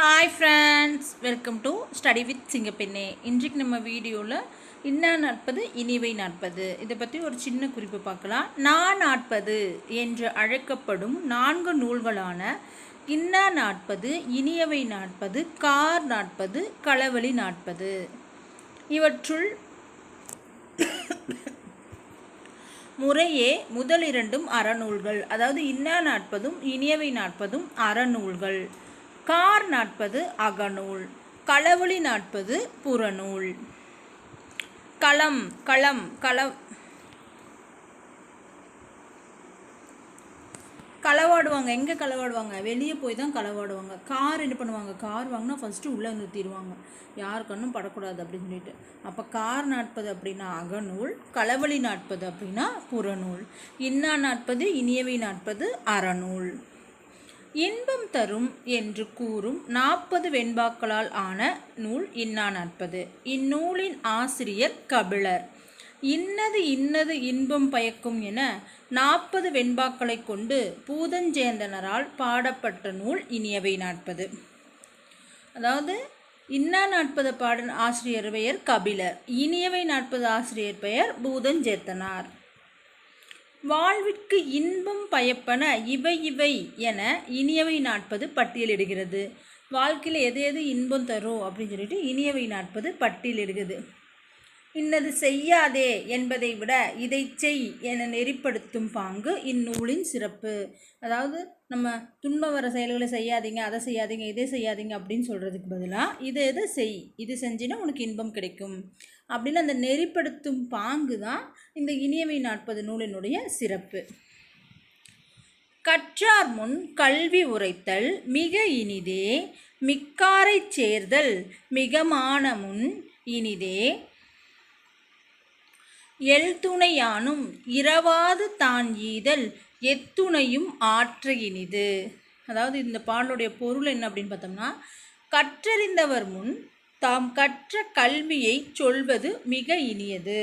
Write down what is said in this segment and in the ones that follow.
Hi friends welcome to study with Singappenne இன்றைக்கு நம்ம வீடியோவில் இன்னா நாற்பது இனிவை நாற்பது. இதை பற்றி ஒரு சின்ன குறிப்பு பார்க்கலாம். நான் நாற்பது என்று அழைக்கப்படும் நான்கு நூல்களான இன்னா நாற்பது இனியவை நாற்பது கார் நாற்பது களவழி நாற்பது. இவற்றுள் முறையே முதல் இரண்டும் அறநூல்கள். அதாவது இன்னா நாற்பதும் இனியவை நாற்பதும் அறநூல்கள். கார் நாற்பது அகநூல் களவுளி நாற்பது புறநூல். களம் களம் கள களவாடுவாங்க. எங்கே களவாடுவாங்க? வெளியே போய் தான் களவாடுவாங்க. கார் என்ன பண்ணுவாங்க? கார் வாங்கினா ஃபஸ்ட்டு உள்ளே நிறுத்திடுவாங்க யார் கண்ணும் படக்கூடாது அப்படின்னு சொல்லிட்டு. அப்போ கார் நாட்பது அப்படின்னா அகநூல் களவழி நாட்பது அப்படின்னா புறநூல். இன்னா நாட்பது? இனியவை நாட்பது? அறநூல். இன்பம் தரும் என்று கூறும் நாற்பது வெண்பாக்களால் ஆன நூல் இன்னா நாற்பது. இந்நூலின் ஆசிரியர் கபிலர். இன்னது இன்னது இன்பம் பயக்கும் என நாற்பது வெண்பாக்களை கொண்டு பூதஞ்சேந்தனரால் பாடப்பட்ட நூல் இனியவை நாற்பது. அதாவது இன்னா நாற்பது பாட ஆசிரியர் பெயர் கபிலர். இனியவை நாற்பது ஆசிரியர் பெயர் பூதஞ்சேத்தனார். வாழ்விற்கு இன்பம் பயப்பன இவை இவை என இனியவை நாட்பது பட்டியலிடுகிறது. வாழ்க்கையில் எது எது இன்பம் தரும் அப்படின்னு சொல்லிட்டு இனியவை நாட்பது பட்டியலிடுகிறது. இன்னது செய்யாதே என்பதை விட இதை செய் என நெறிப்படுத்தும் பாங்கு இந்நூலின் சிறப்பு. அதாவது நம்ம துன்பம் வர செயல்களை செய்யாதீங்க அதை செய்யாதீங்க இதை செய்யாதீங்க அப்படின்னு சொல்கிறதுக்கு பதிலாக இதை எதை செய் இது செஞ்சினா உனக்கு இன்பம் கிடைக்கும். அப்படின்னு அந்த நெறிப்படுத்தும் பாங்கு தான் இந்த இனியவை நாற்பது நூலினுடைய சிறப்பு. கற்றார் முன் கல்வி உரைத்தல் மிக இனிதே மிக்காரைச் சேர்தல் மிகமான முன் இனிதே எல்துணையானும் இரவாது தான் ஈதல் எத்துணையும் ஆற்ற இனிது அதாவது இந்த பாடலுடைய பொருள் என்ன அப்படின்னு பார்த்தோம்னா கற்றறிந்தவர் முன் தாம் கற்ற கல்வியை சொல்வது மிக இனியது.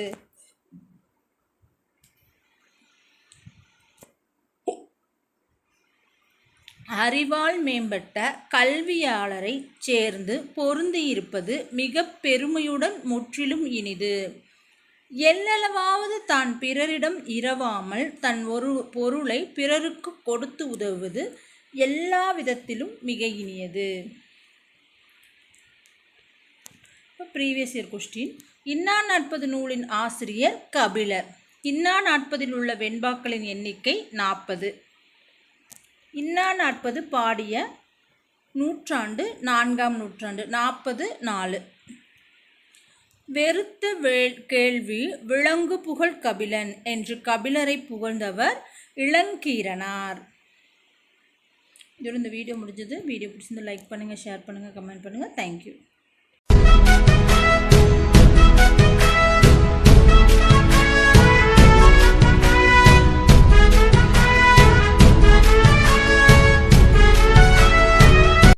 அறிவால் மேம்பட்ட கல்வியாளரை சேர்ந்து பொருந்தியிருப்பது மிக பெருமையுடன் முற்றிலும் இனிது. எல்லளவாவது தான் பிறரிடம் இரவாமல் தன் ஒரு பொருளை பிறருக்கு கொடுத்து உதவுவது எல்லா விதத்திலும் மிக இனியது. இப்போ ப்ரீவியஸ் இயர் கொஸ்டின் இன்னா நாற்பது நூலின் ஆசிரியர் கபிலர். இன்னா நாற்பதில் உள்ள வெண்பாக்களின் எண்ணிக்கை நாற்பது. இன்னா நாற்பது பாடிய நூற்றாண்டு நான்காம் நூற்றாண்டு நாற்பது நாலு. வெறுத்த கேள்வி விலங்கு புகழ் கபிலன் என்று கபிலரை புகழ்ந்தவர் இளங்கீரனார். இதோட இந்த வீடியோ முடிஞ்சது. வீடியோ பிடிச்சிருந்து லைக் பண்ணுங்கள் ஷேர் பண்ணுங்கள் கமெண்ட் பண்ணுங்கள் தேங்க்யூ